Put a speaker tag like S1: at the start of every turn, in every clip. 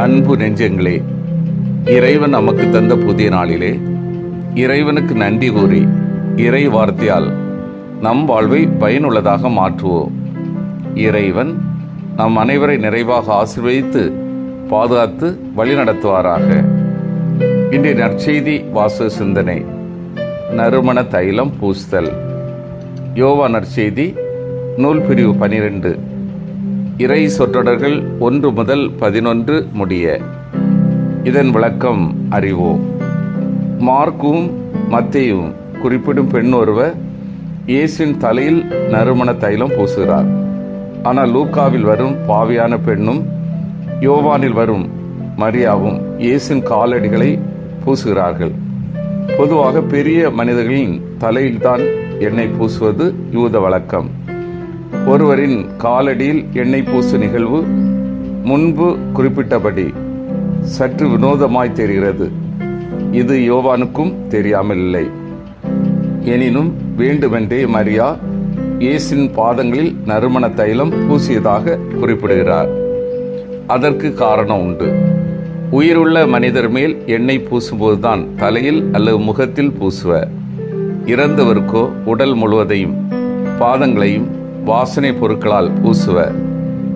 S1: அன்பு நெஞ்சங்களே இறைவன் நமக்கு தந்த புதிய நாளிலே இறைவனுக்கு நன்றி கூறி இறை வார்த்தையால் நம் வாழ்வை பயனுள்ளதாக மாற்றுவோம். இறைவன் நம் அனைவரை நிறைவாக ஆசிர்வதித்து பாதுகாத்து வழிநடத்துவாராக. இன்றைய நற்செய்தி வாசு சிந்தனை நறுமண தைலம் பூஸ்தல் யோவா நற்செய்தி நூல் பிரிவு பனிரெண்டு. இறை சொற்றொடர்கள் ஒன்று முதல் பதினொன்று முடிய. இதன் விளக்கம் அறிவோம். மார்க்கும் மத்தையும் குறிப்பிடும் பெண் ஒருவர் இயேசுவின் தலையில் நறுமண தைலம் பூசுகிறார். ஆனால் லூக்காவில் வரும் பாவியான பெண்ணும் யோவானில் வரும் மரியாவும் இயேசின் காலடிகளை பூசுகிறார்கள். பொதுவாக பெரிய மனிதர்களின் தலையில்தான் எண்ணெய் பூசுவது யூத வழக்கம். ஒருவரின் காலடியில் எண்ணெய் பூசு நிகழ்வு முன்பு குறிப்பிட்டபடி சற்று வினோதமாய் தெரிகிறது. இது யோவானுக்கும் தெரியாமல் இல்லை எனினும் வேண்டுமென்றே மரியா இயேசின் பாதங்களில் நறுமண தைலம் பூசியதாக குறிப்பிடுகிறார். அதற்கு காரணம் உண்டு. உயிருள்ள மனிதர் மேல் எண்ணெய் பூசும்போதுதான் தலையில் அல்லது முகத்தில் பூசுவர். இறந்தவருக்கோ உடல் முழுவதையும் பாதங்களையும் வாசனை பொருட்களால் பூசுவர்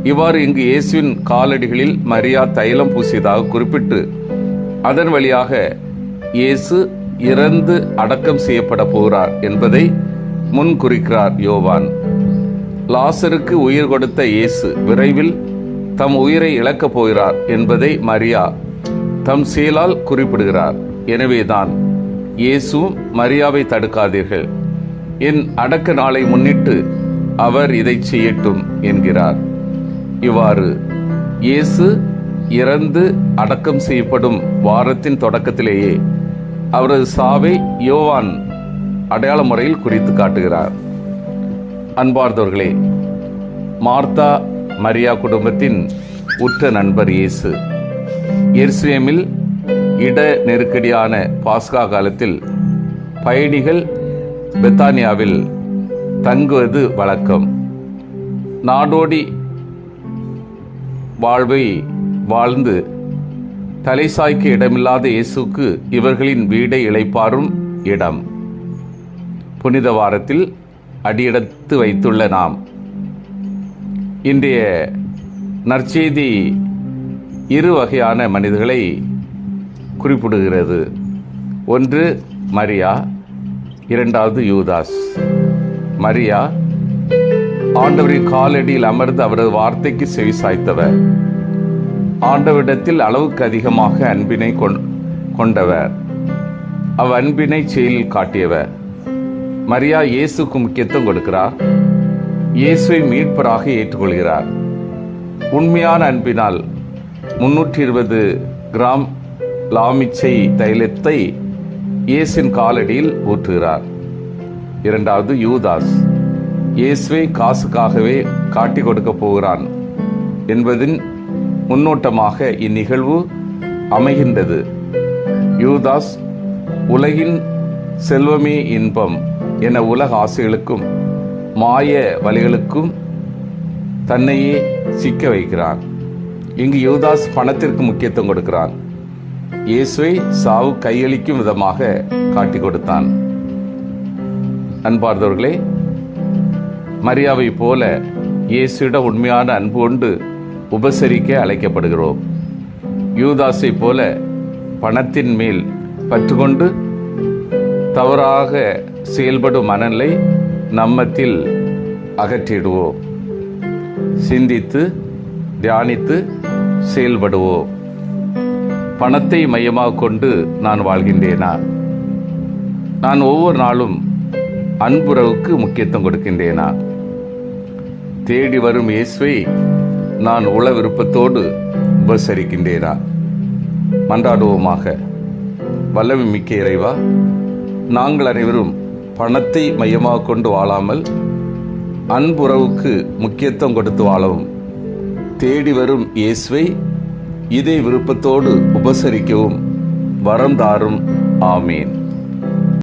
S1: இவ்வாறு இங்கு இயேசுவின் காலடிகளில் மரியா தைலம் பூசியதாக குறிப்பிட்டு அதன் வழியாக இயேசு இறந்து அடக்கம் செய்யப்பட போகிறார் என்பதை முன் குறிக்கிறார் யோவான். லாசருக்கு உயிர் கொடுத்த இயேசு விரைவில் தம் உயிரை இழக்கப் போகிறார் என்பதை மரியா தம் செயலால் குறிப்பிடுகிறார். எனவேதான் இயேசுவும் மரியாவை தடுக்காதீர்கள். என் அடக்க நாளை முன்னிட்டு அவர் இதை செய்யட்டும் என்கிறார். இவ்வாறு இயேசு இறந்து அடக்கம் செய்யப்படும் வாரத்தின் தொடக்கத்திலேயே அவரது சாவை யோவான் அடையாள முறையில் குறித்து காட்டுகிறார். அன்பார்ந்தவர்களே மார்த்தா மரியா குடும்பத்தின் உற்ற நண்பர் இயேசு. எருசலேமில் இட நெருக்கடியான பாஸ்கா காலத்தில் பயணிகள் பெத்தானியாவில் தங்குவது வழக்கம். நாடோடி வாழ்வை வாழ்ந்து தலைசாய்க்கு இடமில்லாத இயேசுக்கு இவர்களின் வீடை இழைப்பாரும் இடம். புனித வாரத்தில் அடியெடுத்து வைத்துள்ள நாம். இன்றைய நற்செய்தி இரு வகையான மனிதர்களை குறிப்பிடுகிறது. ஒன்று மரியா இரண்டாவது யூதாஸ். மரியா ஆண்டவரின் காலடியில் அமர்ந்து அவரது வார்த்தைக்கு செவி சாய்த்தவர். ஆண்டவரிடத்தில் அளவுக்கு அதிகமாக அன்பினை கொண்டவர். அவ் அன்பினை செயலில் காட்டியவர். மரியா இயேசுக்கு முக்கியத்துவம் கொடுக்கிறார். இயேசுவை மீட்பராக ஏற்றுக்கொள்கிறார். உண்மையான அன்பினால் முன்னூற்றி இருபது கிராம் லாமிச்சை தைலத்தை இயேசின் காலடியில் ஊற்றுகிறார். இரண்டாவது யூதாஸ். இயேசுவை காசுக்காகவே காட்டி கொடுக்க போகிறான் என்பதின் முன்னோட்டமாக இந்நிகழ்வு அமைகின்றது. யூதாஸ் உலகின் செல்வமே இன்பம் என உலக ஆசைகளுக்கும் மாய வழிகளுக்கும் தன்னையே சிக்க வைக்கிறான். இங்கு யூதாஸ் பணத்திற்கு முக்கியத்துவம் கொடுக்கிறான். இயேசுவை சாவு கையளிக்கும் விதமாக காட்டி கொடுத்தான். அன்பார்ந்தவர்களே மரியாவை போல இயேசுவிடம் உண்மையான அன்பு கொண்டு உபசரிக்க அழைக்கப்படுகிறோம். யூதாஸை போல பணத்தின் மேல் பற்றுக்கொண்டு தவறாக செயல்படும் மனநிலை நம்மத்தில் அகற்றிடுவோம். சிந்தித்து தியானித்து செயல்படுவோம். பணத்தை மையமாக கொண்டு நான் வாழ்கின்றேனா? நான் ஒவ்வொரு நாளும் அன்புறவுக்கு முக்கியத்துவம் கொடுக்கின்றேனா? தேடி வரும் இயேசுவை நான் உள விருப்பத்தோடு உபசரிக்கின்றேனா? மன்றாடுவோமாக. வல்லமை மிக்க இறைவா நாங்கள் அனைவரும் பணத்தை மையமாக கொண்டு வாழாமல் அன்புறவுக்கு முக்கியத்துவம் கொடுத்து வாழவும். தேடி வரும் இயேசுவை இதே விருப்பத்தோடு உபசரிக்கவும். வரம் தாரும். ஆமேன்.